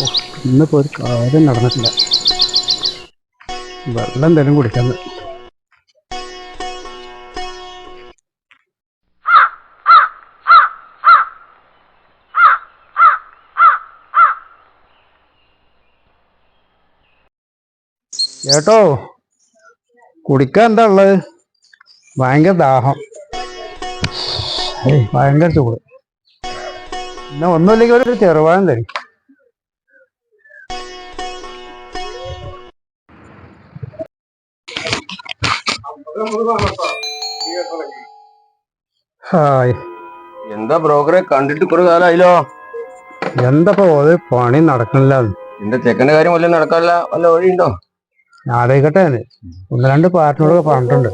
ഓ, ഇന്നിപ്പോ ഒരു കാര്യം നടന്നിട്ടില്ല. വെള്ളം എന്തായാലും കുടിക്കാന്ന്. കേട്ടോ കുടിക്കാൻ എന്താ ഉള്ളത്? ഭയങ്കര ദാഹം. ഭയങ്കര ചൂട്. പിന്നെ ഒന്നുമില്ലെങ്കിൽ ഒരു ചെറുപഴം തരും. ഹായ്. എന്താ ബ്രോക്കറെ കണ്ടിട്ട് കുറെ കാലായില്ലോ? ഒരു പണി നടക്കണില്ല എന്റെ ചെക്കന്റെ കാര്യം വല്ല നടക്കാനില്ല വല്ല വഴിയുണ്ടോ? ആലോചിക്കട്ടെ. ഒന്ന് രണ്ട് പാർട്ടിനോടൊക്കെ പറഞ്ഞിട്ടുണ്ട്.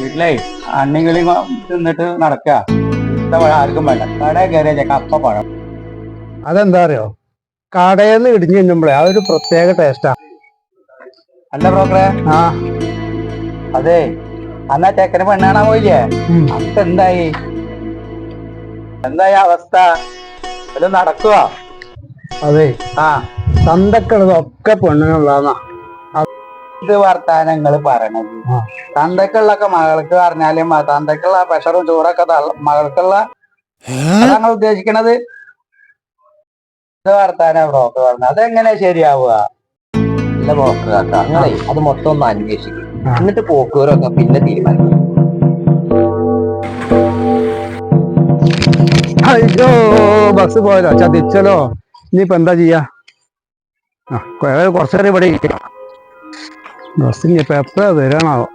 വീട്ടിലേ അണ്ണികളി തിന്നിട്ട് നടക്കുക ആർക്കും വേണ്ട. കട കയറിയ കപ്പ പഴം. അതെന്താ അറിയോ? കടയിൽ നിന്ന് ഇടിഞ്ഞു തിന്നുമ്പോഴേ അതൊരു പ്രത്യേക ടേസ്റ്റാ അല്ല ബ്രോക്കറെ. ആ. അതെ അന്നാ ചെക്കന് പെണ്ണാണാ പോയില്ലേ. അപ്പൊ എന്തായി? എന്തായി അവസ്ഥ? ഇത് നടക്കുക അതെ. ആ. ചന്തക്കുള്ളതൊക്കെ പെണ്ണിനുള്ളതാ ഇത് വർത്താനങ്ങൾ പറയണത്. തന്തക്കുള്ളൊക്കെ മകൾക്ക് പറഞ്ഞാലും തന്തക്കുള്ള പ്രഷറും ചോറൊക്കെ മകൾക്കുള്ള ഞങ്ങൾ ഉദ്ദേശിക്കണത്. ഇത് വർത്താന ബ്രോക്കർ പറഞ്ഞത്. അതെങ്ങനെ ശരിയാവുക? ഇല്ല ബ്രോക്കർ അങ്ങനെ അത് മൊത്തം ഒന്ന് അന്വേഷിക്കും. എന്നിട്ട് പോക്കുവരൊക്കെ പിന്നെ തീരുമാനിക്കും. അയ്യോ ബസ് പോയല്ലോ ചതിച്ചല്ലോ. ഇനിയിപ്പോ എന്താ ചെയ്യാ? കുറച്ച് നേരം ഇവിടെ ബസ് ഇനിയിപ്പോ എപ്പോഴാ വരാണാവോ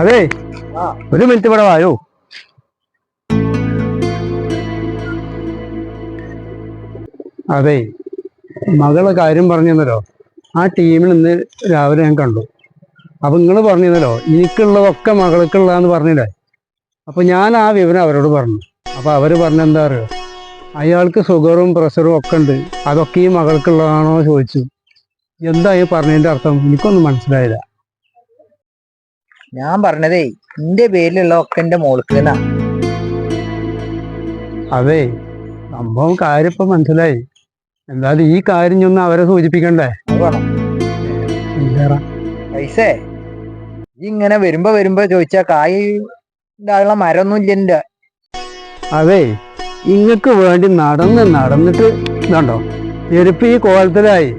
അതെ ഒരു മിനിറ്റ് ഇവിടെ വായോ? അതെ മകളെ കാര്യം പറഞ്ഞല്ലോ ആ ടീമിൽ ഇന്ന് രാവിലെ ഞാൻ കണ്ടു. അപ്പൊ നിങ്ങൾ പറഞ്ഞല്ലോ എനിക്കുള്ളതൊക്കെ മകൾക്കുള്ളതാന്ന് പറഞ്ഞില്ലേ? അപ്പൊ ഞാൻ ആ വിവരം അവരോട് പറഞ്ഞു. അപ്പൊ അവർ പറഞ്ഞെന്താ പറയുക അറിയോ? അയാൾക്ക് ഷുഗറും പ്രഷറും ഒക്കെ ഉണ്ട്. അതൊക്കെ ഈ മകൾക്കുള്ളതാണോ ചോദിച്ചു. എന്താ ഈ പറഞ്ഞതിന്റെ അർത്ഥം? എനിക്കൊന്നും മനസ്സിലായില്ല. ഞാൻ പറഞ്ഞതേ എന്റെ പേരിലുള്ള ഒക്കെ എന്റെ മോൾക്ക് അതെ സംഭവം കാര്യം ഇപ്പൊ മനസ്സിലായി. എന്തായാലും ഈ കാര്യം ഒന്നും അവരെ സൂചിപ്പിക്കണ്ടേ? പൈസേ? ഇങ്ങനെ വരുമ്പോ വരുമ്പോ ചോദിച്ചാ കായ് ഉണ്ടാകുന്ന മരമൊന്നും ഇല്ല അതെ ഇങ്ങക്ക് വേണ്ടി നടന്ന് നടന്നിട്ട് ഇതുണ്ടോ ചെരുപ്പ് ഈ കോലത്തിലായി.